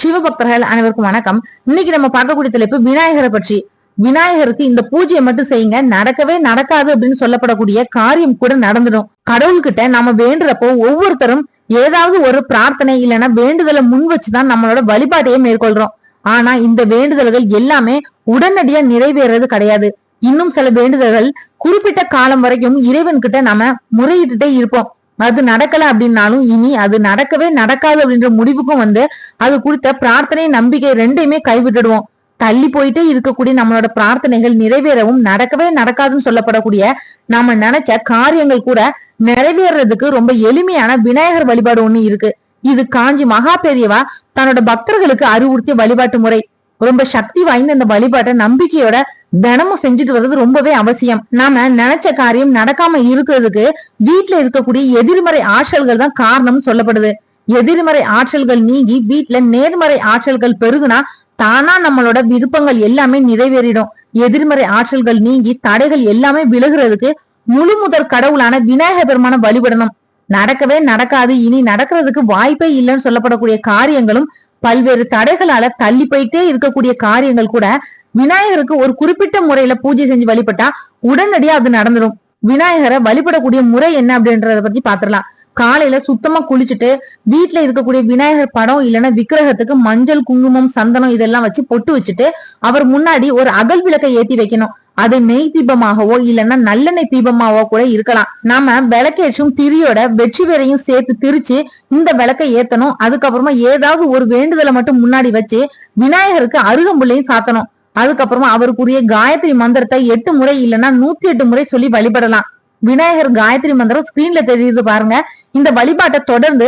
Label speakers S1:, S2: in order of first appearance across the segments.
S1: சிவபக்தர்கள் அனைவருக்கும் வணக்கம். இன்னைக்கு நம்ம பார்க்கக்கூடிய தலைப்பு விநாயகரை பற்றி. விநாயகருக்கு இந்த பூஜையை மட்டும் செய்யுங்க. நடக்கவே நடக்காது அப்படின்னு சொல்லப்படக்கூடிய காரியம் கூட நடந்துடும். கடவுள்கிட்ட நம்ம வேண்டுறப்போ ஒவ்வொருத்தரும் ஏதாவது ஒரு பிரார்த்தனை இல்லைன்னா வேண்டுதலை முன் வச்சுதான் நம்மளோட வழிபாட்டையே மேற்கொள்றோம். ஆனா இந்த வேண்டுதல்கள் எல்லாமே உடனடியா நிறைவேறது கிடையாது. இன்னும் சில வேண்டுதல்கள் குறிப்பிட்ட காலம் வரைக்கும் இறைவன் கிட்ட நாம முறையிட்டுட்டே இருப்போம். அது நடக்கல அப்படின்னாலும் இனி அது நடக்கவே நடக்காது அப்படின்ற முடிவுக்கும் வந்து அது கொடுத்த பிரார்த்தனை நம்பிக்கை ரெண்டையுமே கைவிட்டுடுவோம். தள்ளி போயிட்டே இருக்கக்கூடிய நம்மளோட பிரார்த்தனைகள் நிறைவேறவும் நடக்கவே நடக்காதுன்னு சொல்லப்படக்கூடிய நாம நினைச்ச காரியங்கள் கூட நிறைவேறதுக்கு ரொம்ப எளிமையான விநாயகர் வழிபாடு ஒண்ணு இருக்கு. இது காஞ்சி மகா பெரியவா தன்னோட பக்தர்களுக்கு அறிவுறுத்திய வழிபாட்டு முறை. ரொம்ப சக்தி வாய்ந்த இந்த வழிபாட்டை நம்பிக்கையோட தினமும் செஞ்சுட்டு வர்றது ரொம்பவே அவசியம். நாம நினைச்ச காரியம் நடக்காம இருக்கிறதுக்கு வீட்டுல இருக்கக்கூடிய எதிர்மறை ஆற்றல்கள் தான் காரணம் சொல்லப்படுது. எதிர்மறை ஆற்றல்கள் நீங்கி வீட்டுல நேர்மறை ஆற்றல்கள் பெருகுனா தானா நம்மளோட விருப்பங்கள் எல்லாமே நிறைவேறிடும். எதிர்மறை ஆற்றல்கள் நீங்கி தடைகள் எல்லாமே விலகுறதுக்கு முழு முதற் கடவுளான விநாயக பெருமான வழிபடணும். நடக்கவே நடக்காது. இனி நடக்கிறதுக்கு வாய்ப்பே இல்லைன்னு சொல்லப்படக்கூடிய காரியங்களும் பல்வேறு தடைகளால தள்ளி போயிட்டே இருக்கக்கூடிய காரியங்கள் கூட விநாயகருக்கு ஒரு குறிப்பிட்ட முறையில பூஜை செஞ்சு வழிபட்டா உடனடியா அது நடந்துடும் விநாயகரை வழிபடக்கூடிய முறை என்ன அப்படின்றத பத்தி பாத்திரலாம் காலையில சுத்தமா குளிச்சுட்டு வீட்டுல இருக்கக்கூடிய விநாயகர் படம் இல்லைன்னா விக்கிரகத்துக்கு மஞ்சள் குங்குமம் சந்தனம் இதெல்லாம் வச்சு பொட்டு வச்சுட்டு அவர் முன்னாடி ஒரு அகல் விளக்கை ஏத்தி வைக்கணும். அது நெய் தீபமாகவோ இல்லைன்னா நல்லெண்ணெய் தீபமாவோ கூட இருக்கலாம். நாம விளக்கேற்றும் திரியோட வெற்றி வேறையும் சேர்த்து திரிச்சு இந்த விளக்கை ஏத்தணும். அதுக்கப்புறமா ஏதாவது ஒரு வேண்டுதலை மட்டும் முன்னாடி வச்சு விநாயகருக்கு அருகம்புள்ளையும் சாத்தணும். அதுக்கப்புறமா அவருக்குரிய காயத்ரி மந்திரத்தை எட்டு முறை இல்லைன்னா நூத்தி எட்டு முறை சொல்லி வழிபடலாம். விநாயகர் காயத்ரி மந்திரம் ஸ்கிரீன்ல தெரியுது பாருங்க. இந்த வழிபாட்டை தொடர்ந்து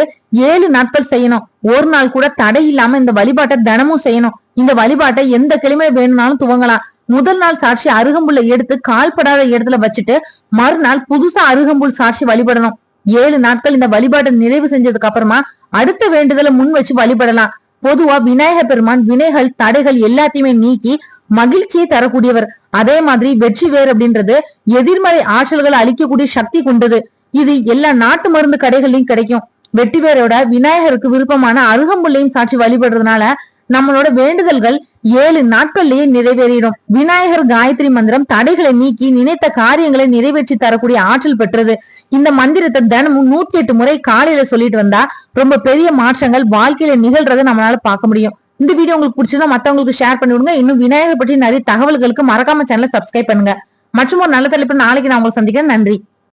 S1: ஏழு நாட்கள் செய்யணும். ஒரு நாள் கூட தடை இல்லாம இந்த வழிபாட்டை தினமும் செய்யணும். இந்த வழிபாட்டை எந்த கிழமை வேணும்னாலும் துவங்கலாம். முதல் நாள் சாட்சி அருகம்புல்ல எடுத்து கால்படாத இடத்துல வச்சுட்டு மறுநாள் புதுசா அருகம்புல் சாட்சி வழிபடணும். ஏழு நாட்கள் இந்த வழிபாட்டை நிறைவு செஞ்சதுக்கு அப்புறமா அடுத்த வேண்டுதலை முன் வச்சு வழிபடலாம். பொதுவா விநாயகர் பெருமான் வினைகள் தடைகள் எல்லாத்தையுமே நீக்கி மகிழ்ச்சியை தரக்கூடியவர். அதே மாதிரி வெற்றி வேர் அப்படின்றது எதிர்மறை ஆற்றல்களை அளிக்கக்கூடிய சக்தி கொண்டது. இது எல்லா நாட்டு மருந்து கடைகள்லயும் கிடைக்கும். வெற்றிவேரோட விநாயகருக்கு விருப்பமான அருகம்புள்ளையும் சாட்சி வழிபடுறதுனால நம்மளோட வேண்டுதல்கள் ஏழு நாட்கள்லயே நிறைவேறிடும். விநாயகர் காயத்ரி மந்திரம் தடைகளை நீக்கி நினைத்த காரியங்களை நிறைவேற்றி தரக்கூடிய ஆற்றல் பெற்றது. இந்த மந்திரத்தை தினமும் நூத்தி எட்டு முறை காலையில சொல்லிட்டு வந்தா ரொம்ப பெரிய மாற்றங்கள் வாழ்க்கையில நிகழ்றதை நம்மளால பார்க்க முடியும். இந்த வீடியோ உங்களுக்கு பிடிச்சதா மத்தவங்களுக்கு ஷேர் பண்ணி விடுங்க. இன்னும் விநாயகர் பற்றி நிறைய தகவல்களுக்கு மறக்காம சேனலை சப்ஸ்கிரைப் பண்ணுங்க. மற்றும் ஒரு நல்ல தலைப்பு நாளைக்கு நான் உங்களை சந்திக்கிறேன். நன்றி.